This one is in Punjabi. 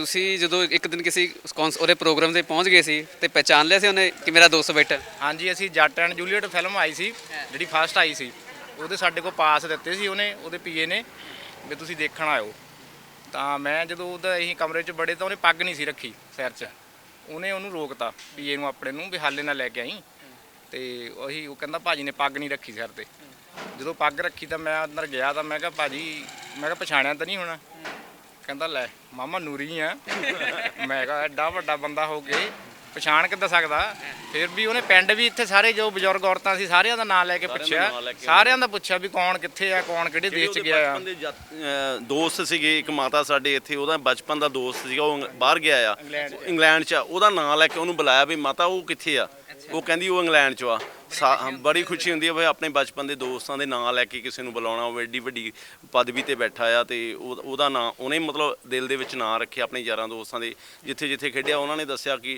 ਤੁਸੀਂ ਜਦੋਂ ਇੱਕ ਦਿਨ ਕਿਸੇ ਕੌਂਸ, ਉਹਦੇ ਪ੍ਰੋਗਰਾਮ ਤੇ ਪਹੁੰਚ ਗਏ ਸੀ ਤੇ ਪਹਿਚਾਨ ਲਿਆ ਸੀ ਉਹਨੇ ਕਿ ਮੇਰਾ ਦੋਸਤ ਬੈਠਾ ਹਾਂਜੀ, ਅਸੀਂ ਜੱਟ ਐਂਡ ਜੂਲੀਅਟ ਫਿਲਮ ਆਈ ਸੀ, ਜਿਹੜੀ ਫਸਟ ਆਈ ਸੀ। ਉਹਦੇ ਸਾਡੇ ਕੋਲ ਪਾਸ ਦਿੱਤੇ ਸੀ ਉਹਨੇ, ਉਹਦੇ ਪੀਏ ਨੇ, ਵੀ ਤੁਸੀਂ ਦੇਖਣ ਆਇਓ। ਤਾਂ ਮੈਂ ਜਦੋਂ ਉਹਦਾ ਅਸੀਂ ਕਮਰੇ 'ਚ ਬੜੇ ਤਾਂ ਉਹਨੇ ਪੱਗ ਨਹੀਂ ਸੀ ਰੱਖੀ ਸਿਰ 'ਚ। ਉਹਨੇ ਉਹਨੂੰ ਰੋਕਤਾ ਪੀਏ ਨੂੰ ਆਪਣੇ ਨੂੰ, ਵੀ ਹਾਲੇ ਨਾ ਲੈ ਕੇ ਆਈ। ਤੇ ਉਹੀ ਉਹ ਕਹਿੰਦਾ, ਭਾਜੀ ਨੇ ਪੱਗ ਨਹੀਂ ਰੱਖੀ ਸਿਰ ਤੇ। ਜਦੋਂ ਪੱਗ ਰੱਖੀ ਤਾਂ ਮੈਂ ਅੰਦਰ ਗਿਆ ਤਾਂ ਮੈਂ ਕਿਹਾ, ਭਾਜੀ, ਮੈਂ ਕਿਹਾ ਪਛਾਣਿਆ ਤਾਂ ਨਹੀਂ ਹੋਣਾ। ਕਹਿੰਦਾ ਲੈ ਮਾਮਾ ਨੂਰੀ ਆ। ਮੈਂ ਕਿਹਾ ਐਡਾ ਵੱਡਾ ਬੰਦਾ ਹੋ ਕੇ ਪਛਾਣ ਕਿੱਦਾਂ ਸਕਦਾ? ਫਿਰ ਵੀ ਉਹਨੇ ਪਿੰਡ ਵੀ ਇੱਥੇ ਸਾਰੇ ਜੋ ਬਜ਼ੁਰਗ ਔਰਤਾਂ ਸੀ ਸਾਰਿਆਂ ਦਾ ਨਾਂ ਲੈ ਕੇ ਪੁੱਛਿਆ। ਸਾਰਿਆਂ ਦਾ ਪੁੱਛਿਆ ਵੀ ਕੌਣ ਕਿੱਥੇ ਆ ਕੌਣ ਕਿਹੜੇ ਦੇਸ਼ 'ਚ ਗਿਆ ਆ। ਬਚਪਨ ਦੇ ਜੱਟ- ਅਹ ਦੋਸਤ ਸੀਗੇ ਇੱਕ ਮਾਤਾ ਸਾਡੇ ਇੱਥੇ ਉਹਦਾ ਬਚਪਨ ਦਾ ਦੋਸਤ ਸੀਗਾ ਉਹ ਬਾਹਰ ਗਿਆ ਆ। ਇੰਗਲੈਂਡ 'ਚ। ਇੰਗਲੈਂਡ 'ਚ ਆ। ਉਹਦਾ ਨਾਂ ਲੈ ਕੇ ਉਹਨੂੰ ਬੁਲਾਇਆ ਵੀ ਮਾਤਾ ਉਹ ਕਿੱਥੇ ਆ? ਉਹ ਕਹਿੰਦੀ ਉਹ ਇੰਗਲੈਂਡ 'ਚ ਆ। ਸਾ- ਬੜੀ ਖੁਸ਼ੀ ਹੁੰਦੀ ਹੈ ਵੀ ਆਪਣੇ ਬਚਪਨ ਦੇ ਦੋਸਤਾਂ ਦੇ ਨਾਂ ਲੈ ਕੇ ਕਿਸੇ ਨੂੰ ਬੁਲਾਉਣਾ, ਉਹ ਐਡੀ ਵੱਡੀ ਪਦਵੀ ਤੇ ਬੈਠਾ ਆ ਤੇ ਉਹ- ਉਹਦਾ ਨਾਂ, ਉਹਨੇ ਮਤਲਬ ਦਿਲ ਦੇ ਵਿੱਚ ਨਾਂ ਰੱਖਿਆ ਆਪਣੇ ਯਾਰਾਂ ਦੋਸਤਾਂ ਦੇ ਜਿੱਥੇ ਜਿੱਥੇ ਖੇਡਿਆ। ਉਹਨਾਂ ਨੇ ਦੱਸਿਆ ਕਿ